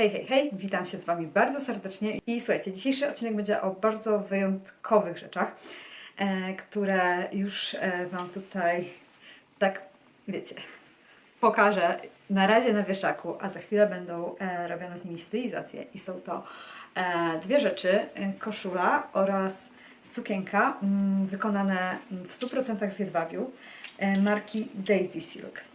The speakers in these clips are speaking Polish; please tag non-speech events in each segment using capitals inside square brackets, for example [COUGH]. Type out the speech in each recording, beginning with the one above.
Hej, hej, hej, witam się z Wami bardzo serdecznie i słuchajcie, dzisiejszy odcinek będzie o bardzo wyjątkowych rzeczach, e, które już e, Wam tutaj tak, wiecie, pokażę na razie na wieszaku, a za chwilę będą e, robione z nimi stylizacje i są to e, dwie rzeczy, e, koszula oraz sukienka mm, wykonane w 100% z jedwabiu e, marki Daisy Silk.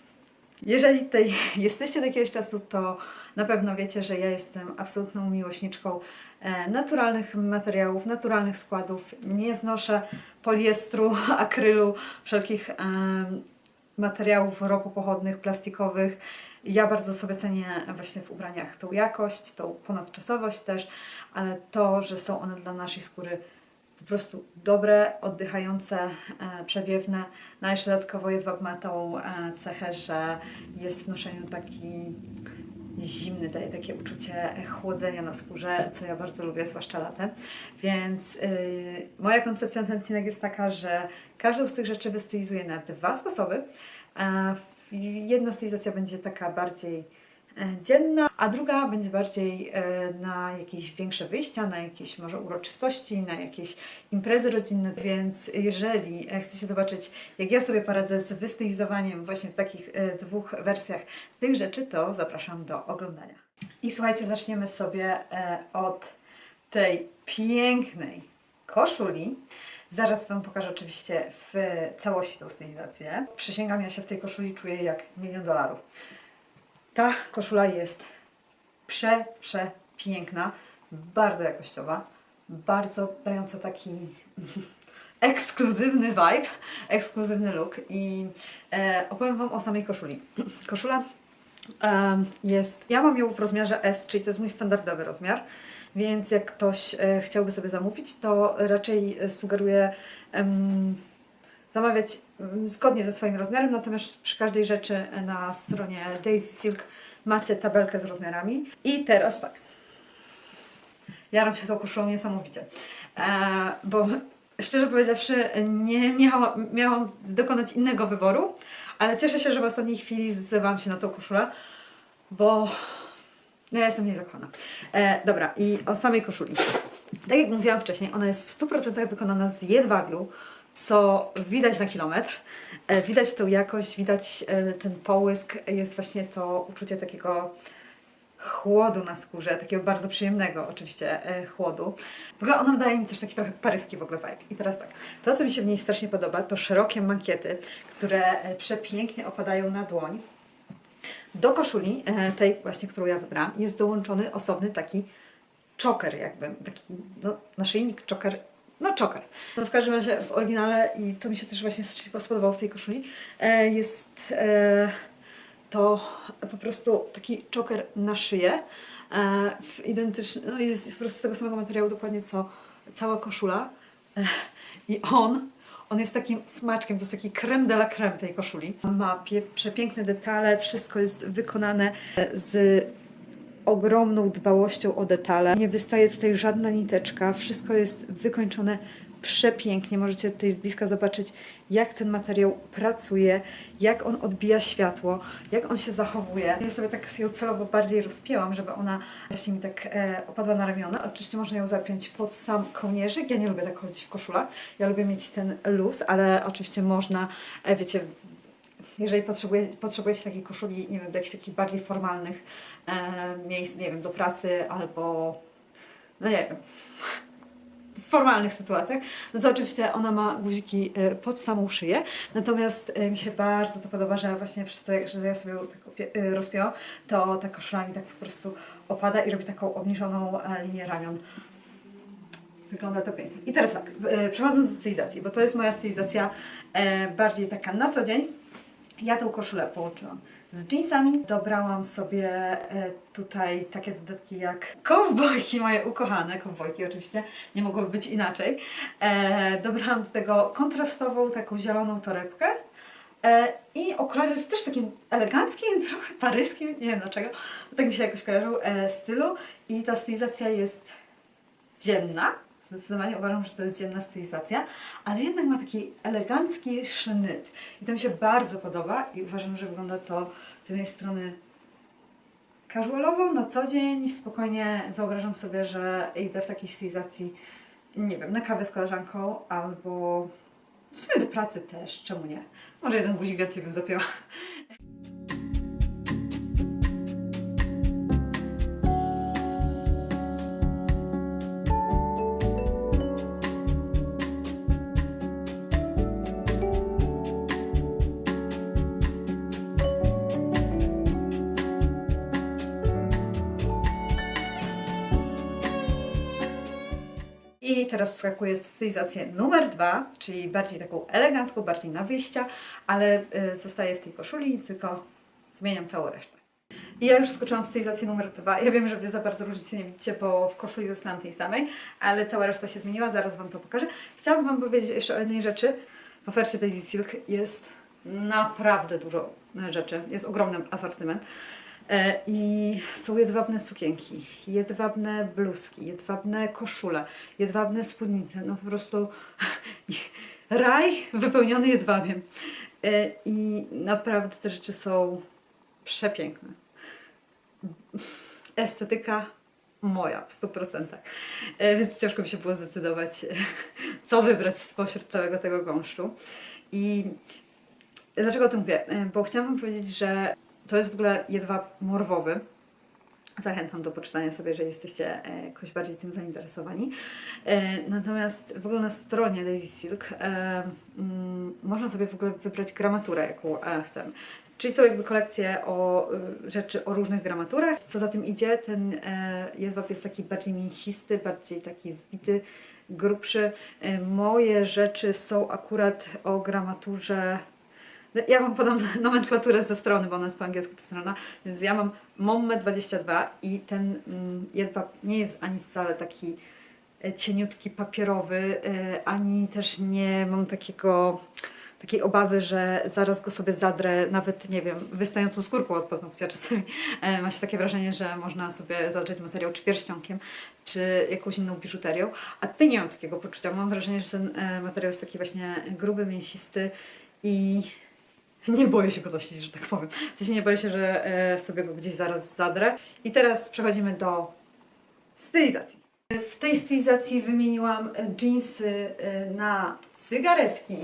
Jeżeli [LAUGHS] jesteście od jakiegoś czasu, to na pewno wiecie, że ja jestem absolutną miłośniczką e, naturalnych materiałów, naturalnych składów. Nie znoszę poliestru, [LAUGHS] akrylu, wszelkich em, materiałów ropopochodnych, plastikowych. Ja bardzo sobie cenię właśnie w ubraniach tą jakość, tą ponadczasowość też, ale to, że są one dla naszej skóry po prostu dobre, oddychające, e, przewiewne. No jeszcze dodatkowo jedwab ma tą e, cechę, że jest w noszeniu taki zimny, daje takie uczucie chłodzenia na skórze, co ja bardzo lubię, zwłaszcza latem. Więc y, moja koncepcja na ten odcinek jest taka, że każdą z tych rzeczy wystylizuję na dwa sposoby. E, jedna stylizacja będzie taka bardziej dzienna, a druga będzie bardziej e, na jakieś większe wyjścia, na jakieś może uroczystości, na jakieś imprezy rodzinne, więc jeżeli e, chcecie zobaczyć, jak ja sobie poradzę z wystylizowaniem właśnie w takich e, dwóch wersjach tych rzeczy, to zapraszam do oglądania. I słuchajcie, zaczniemy sobie e, od tej pięknej koszuli. Zaraz Wam pokażę oczywiście w całości tą stylizację. Przysięgam, ja się w tej koszuli czuję jak milion dolarów. Ta koszula jest prze, prze piękna, bardzo jakościowa, bardzo dająca taki [LAUGHS] ekskluzywny vibe, ekskluzywny look i e, opowiem Wam o samej koszuli. [CLEARS THROAT] Koszula em, jest, ja mam ją w rozmiarze S, czyli to jest mój standardowy rozmiar, więc jak ktoś e, chciałby sobie zamówić, to raczej e, sugeruję zamawiać mm, zgodnie ze swoim rozmiarem, natomiast przy każdej rzeczy na stronie Daisy Silk macie tabelkę z rozmiarami. I teraz tak. Jaram się tą koszulą niesamowicie, e, bo szczerze powiedziawszy nie miałam, miałam dokonać innego wyboru, ale cieszę się, że w ostatniej chwili zdecydowałam się na tą koszulę, bo no ja jestem w niej zakochana. E, dobra, i o samej koszuli. Tak jak mówiłam wcześniej, ona jest w 100% wykonana z jedwabiu, co widać na kilometr. E, widać tą jakość, widać e, ten połysk, jest właśnie to uczucie takiego chłodu na skórze, takiego bardzo przyjemnego oczywiście e, chłodu. W ogóle ona daje mi też taki trochę paryski w ogóle vibe. I teraz tak, to co mi się w niej strasznie podoba, to szerokie mankiety, które przepięknie opadają na dłoń. Do koszuli, tej właśnie, którą ja wybrałam, jest dołączony osobny taki czoker jakby, taki no, naszyjnik, czoker, no czoker. No w każdym razie w oryginale i to mi się też właśnie strasznie spodobało w tej koszuli, e, jest e, to po prostu taki czoker na szyję, e, w identyczny, no jest po prostu z tego samego materiału dokładnie co cała koszula i on on jest takim smaczkiem, to jest taki creme de la creme tej koszuli. Ma przepiękne detale, wszystko jest wykonane z ogromną dbałością o detale. Nie wystaje tutaj żadna niteczka, wszystko jest wykończone przepięknie. Możecie tutaj z bliska zobaczyć, jak ten materiał pracuje, jak on odbija światło, jak on się zachowuje. Ja sobie tak ją celowo bardziej rozpięłam, żeby ona właśnie mi tak e, opadła na ramiona. Oczywiście można ją zapiąć pod sam kołnierzyk. Ja nie lubię tak chodzić w koszulach. Ja lubię mieć ten luz, ale oczywiście można, e, wiecie, jeżeli potrzebuje, potrzebujecie takiej koszuli, nie wiem, do jakichś takich bardziej formalnych e, miejsc, nie wiem, do pracy albo, no nie wiem, w formalnych sytuacjach, no to oczywiście ona ma guziki e, pod samą szyję, natomiast e, mi się bardzo to podoba, że właśnie przez to, że ja sobie tak e, rozpięłam, to ta koszula mi tak po prostu opada i robi taką obniżoną linię ramion. Wygląda to pięknie. I teraz tak, przechodząc do stylizacji, bo to jest moja stylizacja bardziej taka na co dzień. Ja tą koszulę połączyłam z jeansami. Dobrałam sobie e, tutaj takie dodatki jak kowbojki, moje ukochane kowbojki oczywiście, nie mogłoby być inaczej. E, dobrałam do tego kontrastową, taką zieloną torebkę. E, I okulary w też takim eleganckim, [LAUGHS] trochę paryskim, nie wiem dlaczego, tak mi się jakoś kojarzył, e, stylu. I ta stylizacja jest dzienna. Zdecydowanie uważam, że to jest dzienna stylizacja, ale jednak ma taki elegancki sznyt. I to mi się bardzo podoba i uważam, że wygląda to z jednej strony casualowo, na co dzień, spokojnie wyobrażam sobie, że idę w takiej stylizacji, nie wiem, na kawę z koleżanką albo w sumie do pracy też, czemu nie? Może jeden guzik więcej bym zapięła. Teraz w stylizację numer dwa, czyli bardziej taką elegancką, bardziej na wyjścia, ale y, zostaję w tej koszuli, tylko zmieniam całą resztę. I ja już skoczyłam w stylizację numer dwa. Ja wiem, że Wy za bardzo różnicy nie widzicie, bo w koszuli zostałam tej samej, ale cała reszta się zmieniła, zaraz Wam to pokażę. Chciałabym Wam powiedzieć jeszcze o jednej rzeczy. W ofercie Daisy Silk jest naprawdę dużo rzeczy, jest ogromny asortyment. E, I są jedwabne sukienki, jedwabne bluzki, jedwabne koszule, jedwabne spódnice. No po prostu [LAUGHS] raj wypełniony jedwabiem. E, I naprawdę te rzeczy są przepiękne. Estetyka moja w 100%. E, Więc ciężko mi się było zdecydować, [LAUGHS] co wybrać spośród całego tego gąszczu. I Dlaczego o tym mówię? Bo chciałam powiedzieć, że to jest w ogóle jedwab morwowy. Zachęcam do poczytania sobie, jeżeli jesteście e, jakoś bardziej tym zainteresowani. E, Natomiast w ogóle na stronie Daisy Silk e, mm, można sobie w ogóle wybrać gramaturę, jaką chcemy. Czyli są jakby kolekcje o rzeczy o różnych gramaturach. Co za tym idzie, ten jedwab jest taki bardziej mięsisty, bardziej taki zbity, grubszy. Moje rzeczy są akurat o gramaturze ja Wam podam [LAUGHS] nomenklaturę ze strony, bo ona jest po angielsku ta strona, więc ja mam Momme 22 i ten mm, jedwab nie jest ani wcale taki e, cieniutki, papierowy, e, ani też nie mam takiego takiej obawy, że zaraz go sobie zadrę, nawet nie wiem, wystającą skórką od paznokcia czasami. E, ma się takie wrażenie, że można sobie zadrzeć materiał czy pierścionkiem, czy jakąś inną biżuterią, a tutaj nie mam takiego poczucia. Mam wrażenie, że ten materiał jest taki właśnie gruby, mięsisty i [LAUGHS] nie boję się go nosić, że tak powiem. W sensie nie boję się, że e, sobie go gdzieś zaraz zadrę. I teraz przechodzimy do stylizacji. W tej stylizacji wymieniłam jeansy e, na cygaretki.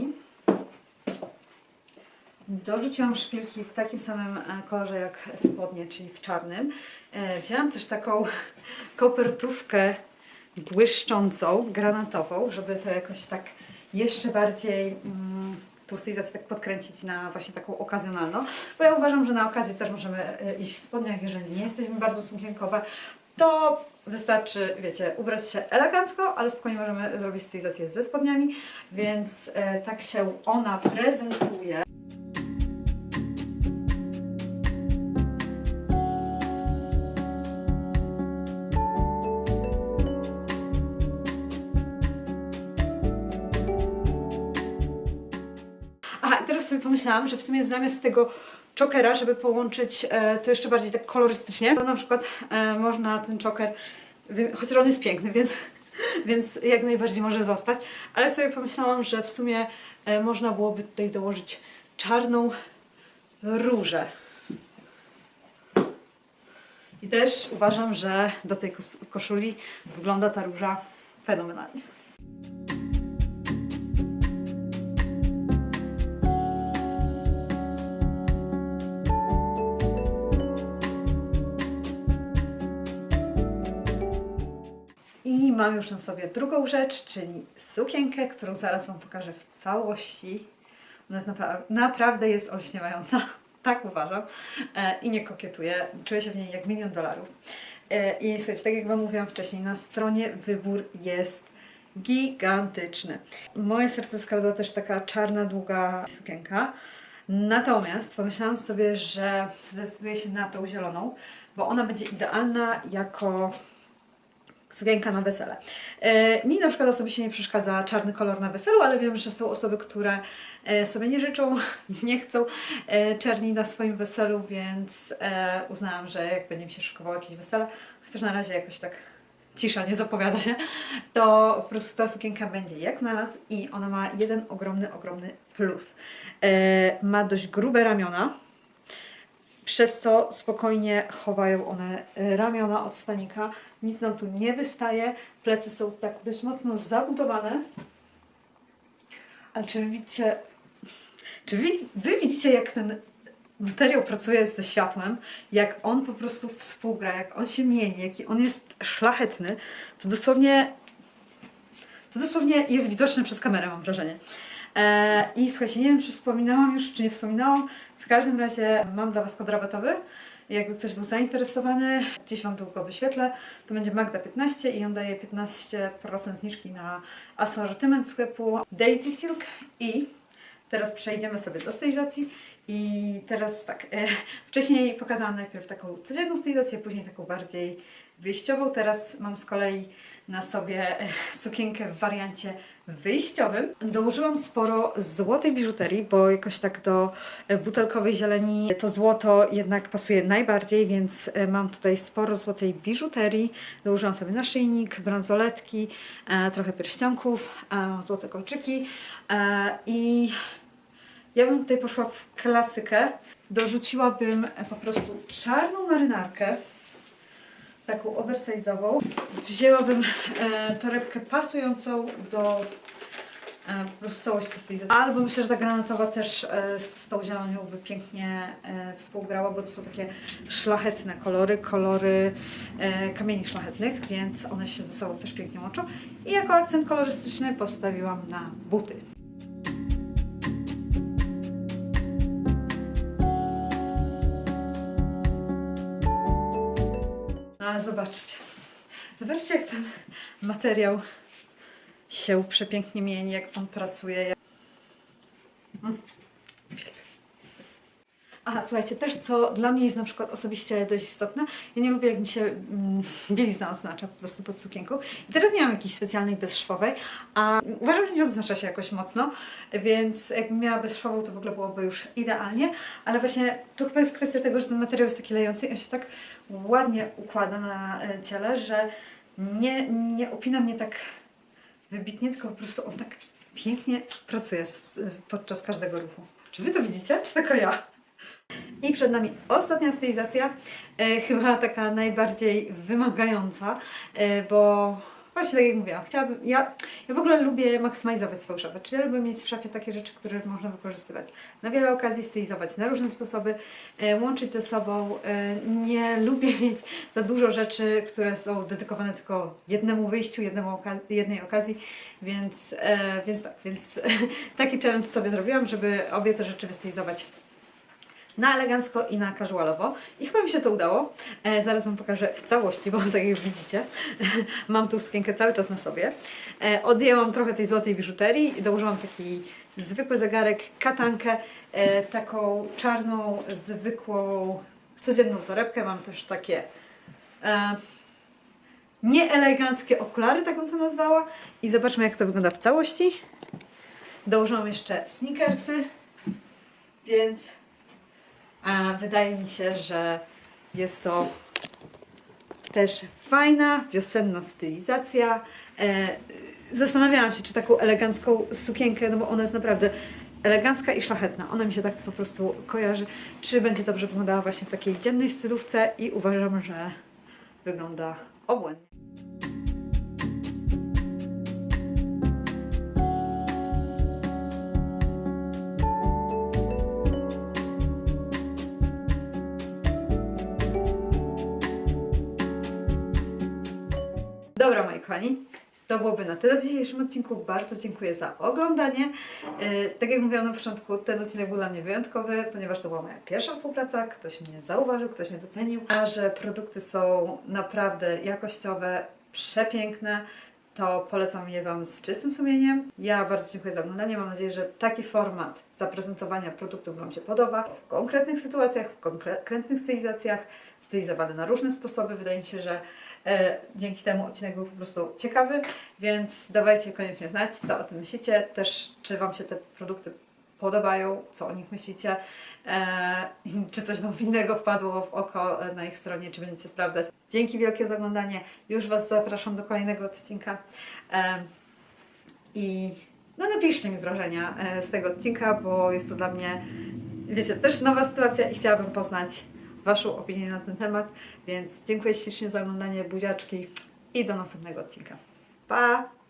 Dorzuciłam szpilki w takim samym e, kolorze jak spodnie, czyli w czarnym. Wzięłam też taką [LAUGHS] kopertówkę błyszczącą, granatową, żeby to jakoś tak jeszcze bardziej mm, stylizację tak podkręcić na właśnie taką okazjonalną, bo ja uważam, że na okazję też możemy e, iść w spodniach, jeżeli nie jesteśmy bardzo sukienkowe, to wystarczy, wiecie, ubrać się elegancko, ale spokojnie możemy zrobić stylizację ze spodniami, więc e, tak się ona prezentuje. Sobie pomyślałam, że w sumie zamiast tego chokera, żeby połączyć e, to jeszcze bardziej tak kolorystycznie, to na przykład e, można ten choker, chociaż on jest piękny, [LAUGHS] więc, więc jak najbardziej może zostać, ale sobie pomyślałam, że w sumie e, można byłoby tutaj dołożyć czarną różę. I też uważam, że do tej kos- koszuli wygląda ta róża fenomenalnie. Mam już na sobie drugą rzecz, czyli sukienkę, którą zaraz Wam pokażę w całości. Ona jest napra- naprawdę jest olśniewająca, [LAUGHS] tak uważam. E, I nie kokietuję. Czuję się w niej jak milion dolarów. E, I słuchajcie, tak jak Wam mówiłam wcześniej, na stronie wybór jest gigantyczny. Moje serce skradła też taka czarna, długa sukienka. Natomiast pomyślałam sobie, że zdecyduję się na tą zieloną, bo ona będzie idealna jako sukienka na wesele. E, mi na przykład osobiście nie przeszkadza czarny kolor na weselu, ale wiem, że są osoby, które e, sobie nie życzą, [LAUGHS] nie chcą e, czerni na swoim weselu, więc uznałam, że jak będzie mi się szykowało jakieś wesele, chociaż na razie jakoś tak cisza nie zapowiada się, to po prostu ta sukienka będzie jak znalazł i ona ma jeden ogromny, ogromny plus. Ma dość grube ramiona, przez co spokojnie chowają one e, ramiona od stanika. Nic nam tu nie wystaje, plecy są tak dość mocno zabudowane. Ale czy widzicie, czy wy, wy widzicie jak ten materiał pracuje ze światłem, jak on po prostu współgra, jak on się mieni, jaki on jest szlachetny, to dosłownie to dosłownie jest widoczne przez kamerę, mam wrażenie. E, I słuchajcie, nie wiem, czy wspominałam już, czy nie wspominałam. Każdym razie mam dla Was kod rabatowy. Jakby ktoś był zainteresowany, gdzieś Wam tu go wyświetlę, to będzie Magda 15 i on daje 15% zniżki na asortyment sklepu Daisy Silk. I teraz przejdziemy sobie do stylizacji. I teraz tak, e, wcześniej pokazałam najpierw taką codzienną stylizację, później taką bardziej wyjściową, teraz mam z kolei na sobie e, sukienkę w wariancie wyjściowym. Dołożyłam sporo złotej biżuterii, bo jakoś tak do e, butelkowej zieleni to złoto jednak pasuje najbardziej, więc e, mam tutaj sporo złotej biżuterii. Dołożyłam sobie naszyjnik, bransoletki, e, trochę pierścionków, złote kolczyki i ja bym tutaj poszła w klasykę. Dorzuciłabym po prostu czarną marynarkę, taką oversize'ową. Wzięłabym e, torebkę pasującą do e, po prostu całości stylizacji. Albo myślę, że ta granatowa też e, z tą zieloną by pięknie e, współgrała, bo to są takie szlachetne kolory, kolory e, kamieni szlachetnych, więc one się ze sobą też pięknie łączą. I jako akcent kolorystyczny postawiłam na buty. Zobaczcie. Zobaczcie, jak ten materiał się przepięknie mieni, jak on pracuje. jak- Mm. Uwielbiam. Słuchajcie, też co dla mnie jest na przykład osobiście dość istotne, ja nie lubię jak mi się mm, bielizna oznacza po prostu pod sukienką. I teraz nie mam jakiejś specjalnej bezszwowej, a uważam, że nie oznacza się jakoś mocno, więc jakbym miała bezszwową, to w ogóle byłoby już idealnie, ale właśnie to chyba jest kwestia tego, że ten materiał jest taki lejący i on się tak ładnie układa na e, ciele, że nie, nie opina mnie tak wybitnie, tylko po prostu on tak pięknie pracuje z, podczas każdego ruchu. Czy wy to widzicie, czy tylko ja? I przed nami ostatnia stylizacja, e, chyba taka najbardziej wymagająca, e, bo właśnie tak jak mówiłam, chciałabym, ja, ja w ogóle lubię maksymalizować swoją szafę, czyli ja lubię mieć w szafie takie rzeczy, które można wykorzystywać na wiele okazji, stylizować na różne sposoby, e, łączyć ze sobą. E, nie [LAUGHS] lubię mieć za dużo rzeczy, które są dedykowane tylko jednemu wyjściu, jednemu oka- jednej okazji, więc, e, więc tak, więc [LAUGHS] taki challenge sobie zrobiłam, żeby obie te rzeczy wystylizować na elegancko i na casualowo. I chyba mi się to udało. E, zaraz Wam pokażę w całości, bo tak jak widzicie, [LAUGHS] mam tą sukienkę cały czas na sobie. E, odjęłam trochę tej złotej biżuterii i dołożyłam taki zwykły zegarek, katankę, e, taką czarną, zwykłą, codzienną torebkę. Mam też takie e, nieeleganckie okulary, tak bym to nazwała. I zobaczmy, jak to wygląda w całości. Dołożyłam jeszcze sneakersy, więc a wydaje mi się, że jest to też fajna, wiosenna stylizacja. E, zastanawiałam się, czy taką elegancką sukienkę, no bo ona jest naprawdę elegancka i szlachetna. Ona mi się tak po prostu kojarzy, czy będzie dobrze wyglądała właśnie w takiej dziennej stylówce i uważam, że wygląda obłędnie. Dobra, moi kochani, to byłoby na tyle w dzisiejszym odcinku. Bardzo dziękuję za oglądanie. E, tak jak mówiłam na początku, ten odcinek był dla mnie wyjątkowy, ponieważ to była moja pierwsza współpraca. Ktoś mnie zauważył, ktoś mnie docenił, a że produkty są naprawdę jakościowe, przepiękne. To polecam je Wam z czystym sumieniem. Ja bardzo dziękuję za oglądanie. Mam nadzieję, że taki format zaprezentowania produktów Wam się podoba. W konkretnych sytuacjach, w konkretnych stylizacjach, stylizowany na różne sposoby. Wydaje mi się, że dzięki temu odcinek był po prostu ciekawy, więc dawajcie koniecznie znać, co o tym myślicie, też czy Wam się te produkty podobają, co o nich myślicie, e, czy coś Wam innego wpadło w oko e, na ich stronie, czy będziecie sprawdzać. Dzięki wielkie za oglądanie, już Was zapraszam do kolejnego odcinka e, i no napiszcie mi wrażenia e, z tego odcinka, bo jest to dla mnie, wiecie, też nowa sytuacja i chciałabym poznać Waszą opinię na ten temat, więc dziękuję ślicznie za oglądanie buziaczki i do następnego odcinka. Pa!